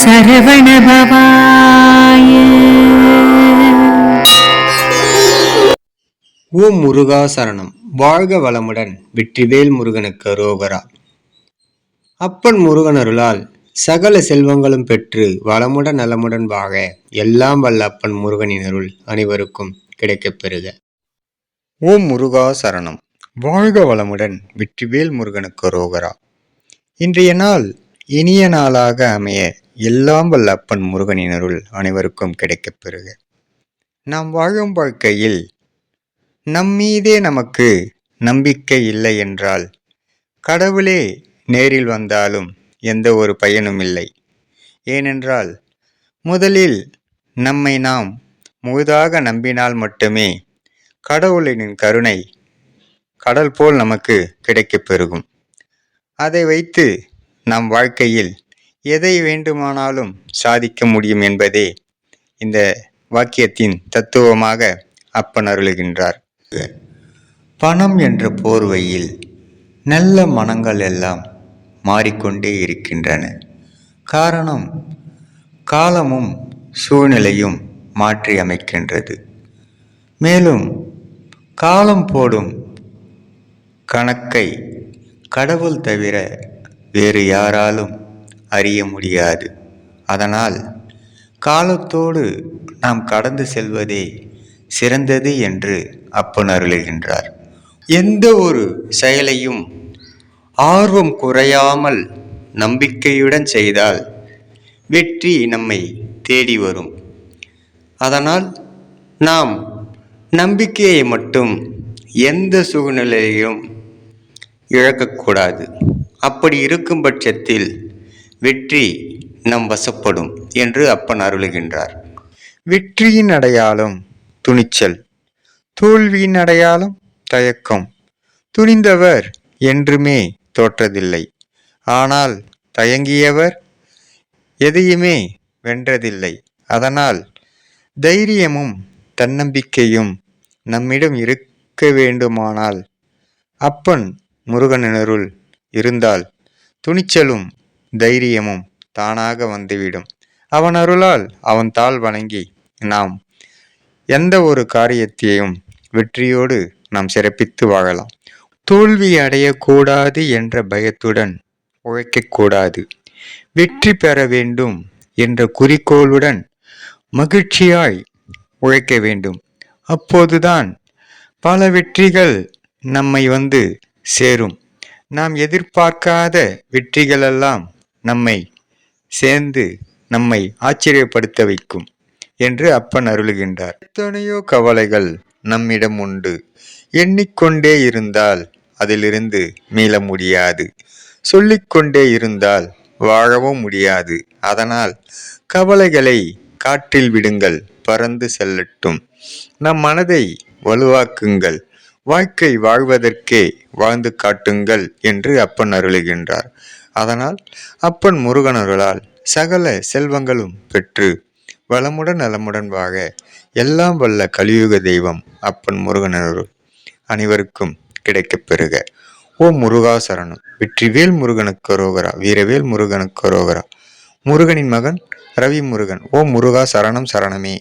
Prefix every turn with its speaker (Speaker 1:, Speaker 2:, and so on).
Speaker 1: சரவணபவாய
Speaker 2: ஓம் முருகா சரணம். வாழ்க வளமுடன் வெற்றிவேல் முருகனுக்கு அரோகரா. அப்பன் முருகன் அருளால் சகல செல்வங்களும் பெற்று வளமுடன் நலமுடன் வாக எல்லாம் வல்ல அப்பன் முருகனின் அருள் அனைவருக்கும் கிடைக்கப் பெறுக. ஓம் முருகா சரணம். வாழ்க வளமுடன் வெற்றிவேல் முருகனுக்கு அரோகரா. இன்றைய நாள் இனிய நாளாக அமைய எல்லாம் வல்ல அப்பன் முருகனின் அருள் அனைவருக்கும் கிடைக்கப் பெறுக. நாம் வாழும் வாழ்க்கையில் நம்மீதே நமக்கு நம்பிக்கை இல்லை என்றால் கடவுளே நேரில் வந்தாலும் எந்த ஒரு பயனும் இல்லை. ஏனென்றால் முதலில் நம்மை நாம் முழுதாக நம்பினால் மட்டுமே கடவுளின் கருணை கடல் போல் நமக்கு கிடைக்கப் பெருகும். அதை வைத்து நம் வாழ்க்கையில் எதை வேண்டுமானாலும் சாதிக்க முடியும் என்பதே இந்த வாக்கியத்தின் தத்துவமாக அப்பன் அருளுகின்றார். பணம் என்ற போர்வையில் நல்ல மனங்கள் எல்லாம் மாறிக்கொண்டே இருக்கின்றன. காரணம் காலமும் சூழ்நிலையும் மாற்றி அமைக்கின்றது. மேலும் காலம் போடும் கணக்கை கடவுள் தவிர வேறு யாராலும் அறிய முடியாது. அதனால் காலத்தோடு நாம் கடந்து செல்வதே சிறந்தது என்று அப்பன் அருளுகின்றார் எந்த ஒரு செயலையும் ஆர்வம் குறையாமல் நம்பிக்கையுடன் செய்தால் வெற்றி நம்மை தேடி வரும். அதனால் நாம் நம்பிக்கையை மட்டும் எந்த சூழ்நிலையிலும் இழக்கக்கூடாது. அப்படி இருக்கும் பட்சத்தில் வெற்றி நம் வசப்படும் என்று அப்பன் அருளுகின்றார். வெற்றியின் அடையாளம் துணிச்சல் தோல்வியின் அடையாளம் தயக்கம். துணிந்தவர் என்றுமே தோற்றதில்லை. ஆனால் தயங்கியவர் எதையுமே வென்றதில்லை. அதனால் தைரியமும் தன்னம்பிக்கையும் நம்மிடம் இருக்க வேண்டுமானால் அப்பன் முருகனினருள் இருந்தால் துணிச்சலும் தைரியமும் தானாக வந்துவிடும். அவன் அருளால் அவன் தாள் வணங்கி நாம் எந்த ஒரு காரியத்தையும் வெற்றியோடு நாம் சிறப்பித்து வாழலாம். தோல்வி அடையக்கூடாது என்ற பயத்துடன் உழைக்கக்கூடாது. வெற்றி பெற வேண்டும் என்ற குறிக்கோளுடன் மகிழ்ச்சியாய் உழைக்க வேண்டும். அப்போதுதான் பல வெற்றிகள் நம்மை வந்து சேரும். நாம் எதிர்பார்க்காத வெற்றிகளெல்லாம் நம்மை சேர்ந்து நம்மை ஆச்சரியப்படுத்த வைக்கும் என்று அப்பன் அருளுகின்றார். எத்தனையோ கவலைகள் நம்மிடம் உண்டு. எண்ணிக்கொண்டே இருந்தால் அதிலிருந்து மீள முடியாது. சொல்லிக்கொண்டே இருந்தால் வாழவும் முடியாது. அதனால் கவலைகளை காற்றில் விடுங்கள் பறந்து செல்லட்டும். நம் மனதை வலுவாக்குங்கள். வாழ்க்கை வாழ்வதற்கே வாழ்ந்து காட்டுங்கள் என்று அப்பன் அருளுகின்றார். அதனால் அப்பன் முருகன் சகல செல்வங்களும் பெற்று வளமுடன் நலமுடன் வாழ எல்லாம் வல்ல கலியுக தெய்வம் அப்பன் முருகன் அனைவருக்கும் கிடைக்கப் பெறுக. ஓ முருகா சரணம். வெற்றிவேல் முருகனுக்கு ரோகரா வீரவேல் முருகனுக்கு ரோகரா. முருகனின் மகன் ரவி முருகன் ஓ முருகா சரணம் சரணமே.